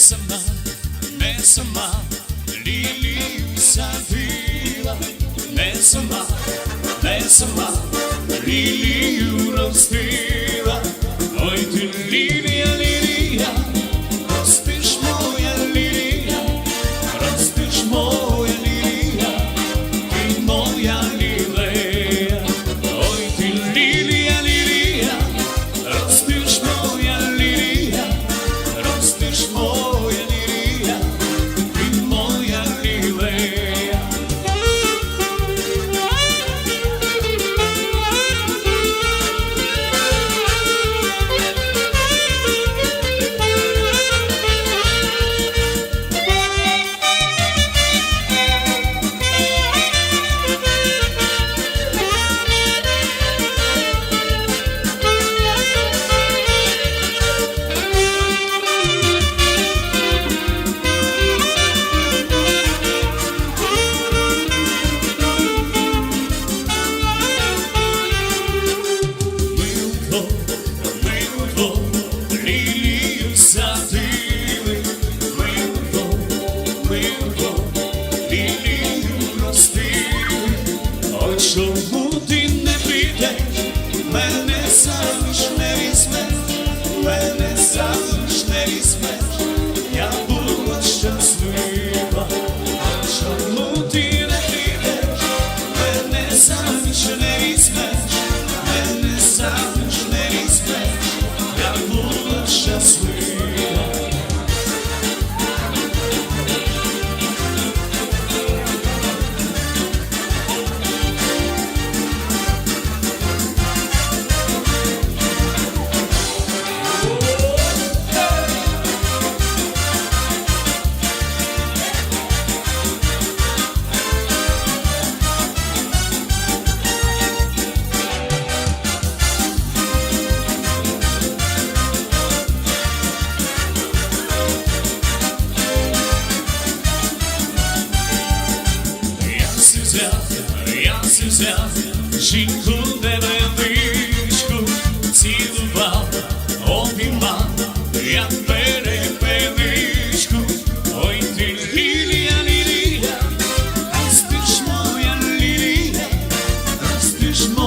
sama, me sama, Lili usavila, me sama, Lili. anos свят жінку невеличку цілував, обіймав, як перепеличку, ой ти лілія, лілія, ростиш моя лілія, ростиш моя.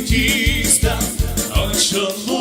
тіста, а чому?